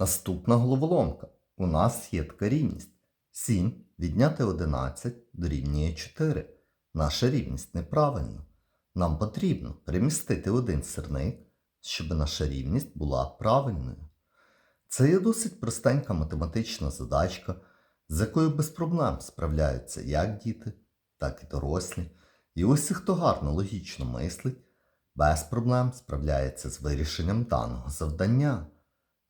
Наступна головоломка. У нас є така рівність. 7 відняти 11 дорівнює 4. Наша рівність неправильна. Нам потрібно перемістити один сірник, щоб наша рівність була правильною. Це є досить простенька математична задачка, з якою без проблем справляються як діти, так і дорослі. І усі, хто гарно логічно мислить, без проблем справляється з вирішенням даного завдання.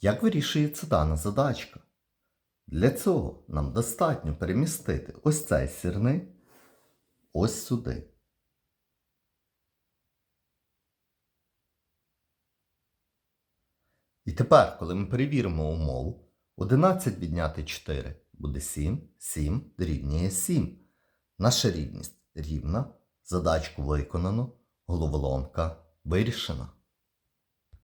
Як вирішується дана задачка? Для цього нам достатньо перемістити ось цей сірник ось сюди. І тепер, коли ми перевіримо умову, 11 відняти 4 буде 7, 7 дорівнює 7. Наша рівність рівна, задачку виконано, головоломка вирішена.